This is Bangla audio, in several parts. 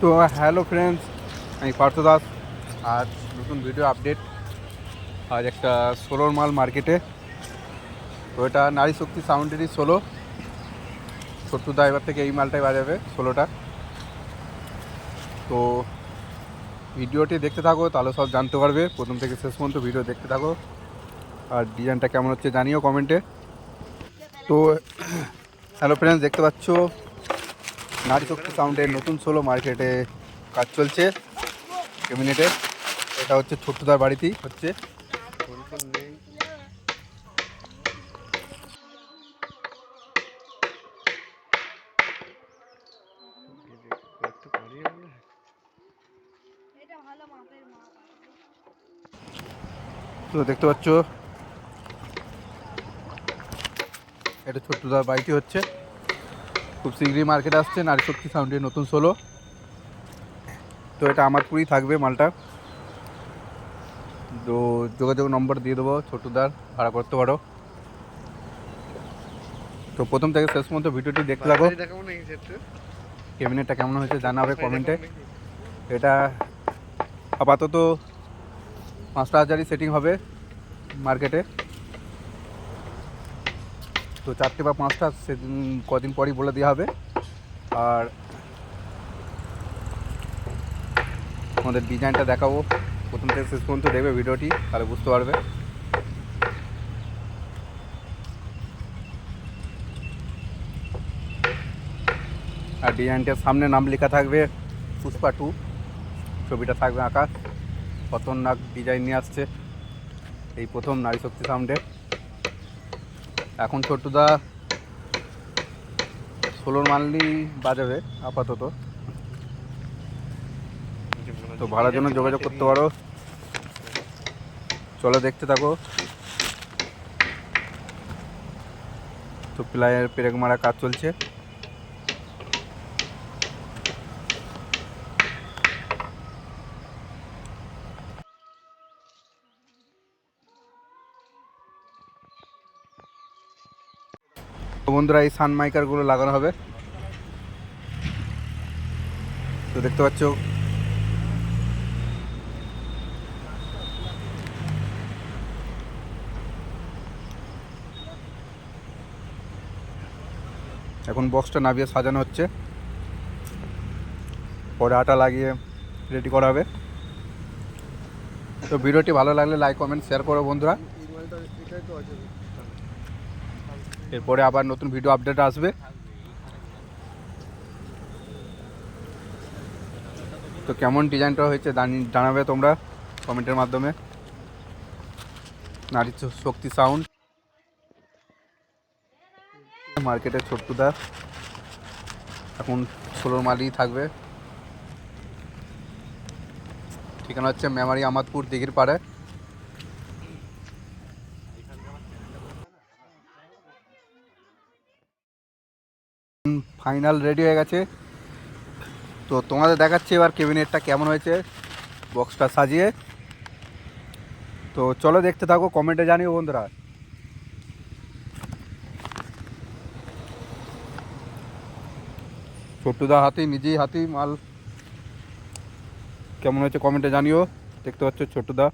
তো হ্যালো ফ্রেন্ডস আমি পার্থ দাস। আজ নতুন ভিডিও আপডেট আজ একটা সোলোর মাল মার্কেটে তো এটা নারী শক্তি সাউন্ডেরই সোলো ছোট্টুদা এবার থেকে এই মালটাই বাজাবে সোলোটা তো ভিডিওটি দেখতে থাকো, তাহলে সব জানতে পারবে। প্রথম থেকে শেষ পর্যন্ত ভিডিও দেখতে থাকো। আর ডিজাইনটা কেমন হচ্ছে জানিও কমেন্টে তো, হ্যালো ফ্রেন্ডস দেখতে পাচ্ছ? নারী শক্তি সাউন্ডের নতুন সোলো মার্কেটে কাজ চলছে। ক্যাবিনেটে এটা হচ্ছে ছোট্টদার বাড়িতেই হচ্ছে। তো দেখতে পাচ্ছ, এটা ছোট্টদার বাড়িটি হচ্ছে। খুব শীঘ্রই মার্কেটে আসছে নারী শক্তি সাউন্ডের নতুন সোলো তো এটা আমার পুরই থাকবে মালটা। তো যোগাযোগ নম্বর দিয়ে দেবো ছোটুদার ভাড়া করতে পারো। তো প্রথম থেকে শেষ পর্যন্ত ভিডিওটি দেখতে থাকো। দেখাবো ক্যাবিনেটটা কেমন হয়েছে জানাবে কমেন্টে এটা আপাতত পাঁচটা হাজারই সেটিং হবে মার্কেটে তো চারটে বা পাঁচটা সেদিন কদিন পরই বলে দেওয়া হবে। আর আমাদের ডিজাইনটা দেখাবো। প্রথম থেকে শেষ পর্যন্ত দেখবে ভিডিওটি, তাহলে বুঝতে পারবে। আর ডিজাইনটার সামনে নাম লেখা থাকবে পুষ্পা টু। ছবিটা থাকবে আঁকা খতরনাক ডিজাইন নিয়ে আসছে। এই প্রথম নারী শক্তি সাউন্ডে। এখন ছোট্টদা ষোলোর মানলি বাজাবে আপাতত। তো ভাড়ার জন্য যোগাযোগ করতে পারো। চলো দেখতে থাকো। তো প্লায়ের পেরেক মারা কাজ চলছে। বন্ধুরা, এই সান মাইকারগুলো লাগানো হবে। তো দেখতে পাচ্ছ। এখন বক্সটা নামিয়ে সাজানো হচ্ছে। পরে আটা লাগিয়ে রেডি করা হবে। তো ভিডিওটি ভালো লাগলে লাইক কমেন্ট শেয়ার করো বন্ধুরা এই মালটা এটাই তো আছে এরপরে আবার নতুন ভিডিও আপডেট আসবে। তো কেমন ডিজাইনটা হয়েছে জানি- জানাবে তোমরা কমেন্টের মাধ্যমে। নারী শক্তি সাউন্ড মার্কেটে ছোট্টুদা। এখন ষোলোর মালই থাকবে। ঠিকানা হচ্ছে মেমারি আমাদপুর দিঘির পাড়ে। ফাইনাল রেডি হয়ে গেছে। তো তোমাদের দেখাচ্ছি এবার কেবিনেটটা কেমন হয়েছে, বক্সটা সাজিয়ে। তো চলো দেখতে থাকো কমেন্টে জানিও বন্ধুরা। ছোট্টুদা হাতি, নিজেই হাতি, মাল। কেমন হয়েছে কমেন্টে জানিও, দেখতে পাচ্ছ ছোট্টুদা।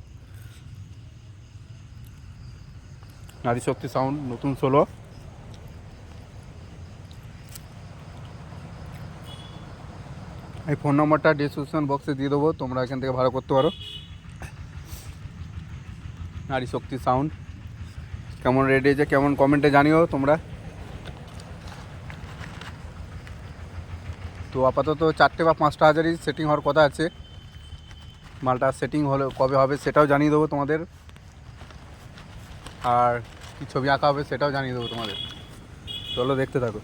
নারী শক্তি সাউন্ড নতুন সোলো এই ফোন নম্বরটা ডিসক্রিপশন বক্সে দিয়ে দেবো, তোমরা এখান থেকে ভাড়া করতে পারো। নারী শক্তি সাউন্ড কেমন রেডি হয়েছে কেমন কমেন্টে জানিও তোমরা। তো আপাতত চারটে বা পাঁচটা হাজারই সেটিং হওয়ার কথা আছে। মালটা সেটিং হলে কবে হবে সেটাও জানিয়ে দেবো তোমাদের। আর কি ছবি আঁকা হবে সেটাও জানিয়ে দেবো তোমাদের। চলো দেখতে থাকো।